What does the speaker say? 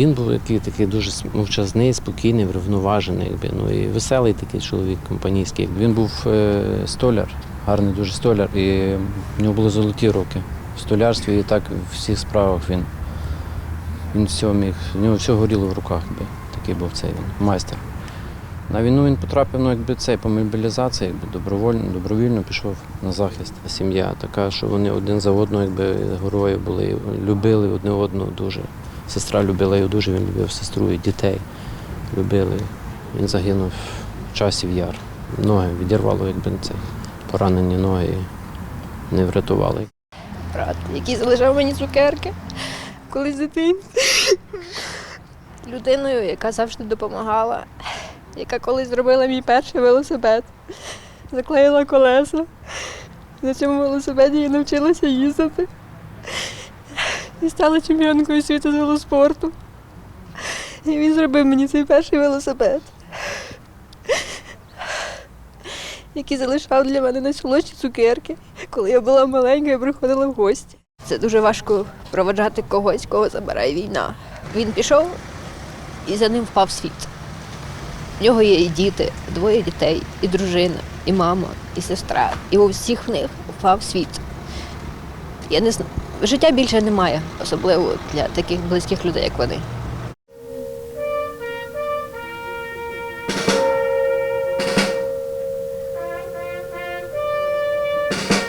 Він був який такий дуже мовчазний, спокійний, врівноважений, якби, ну і веселий такий чоловік компанійський. Він був е, столяр, гарний дуже столяр, і в нього були золоті руки в столярстві, і так в всіх справах він. Він все міг, в нього все горіло в руках, якби. такий був цей він, майстер. На війну він потрапив, ну якби цей по мобілізації, якби добровольно, добровільно пішов на захист. Сім'я така, що вони один за одного, якби герої були, любили одне одного дуже. Сестра любила його дуже, він любив сестру і дітей. Любили. Він загинув в часів яр. Ноги відірвало, якби цей поранені ноги не врятували. брат, який залишав мені цукерки колись в дитинстві. Людиною, яка завжди допомагала, яка колись зробила мій перший велосипед, заклеїла колеса. На цьому велосипеді я навчилася їздити. І стала чемпіонкою світу з велоспорту. І він зробив мені цей перший велосипед, який залишав для мене найсолодші цукерки, коли я була маленька і приходила в гості. Це дуже важко проводжати когось, кого забирає війна. Він пішов і за ним впав світ. В нього є і діти, двоє дітей, і дружина, і мама, і сестра. І у всіх в них впав світ. Я не знаю. Життя більше немає, особливо для таких близьких людей, як вони. you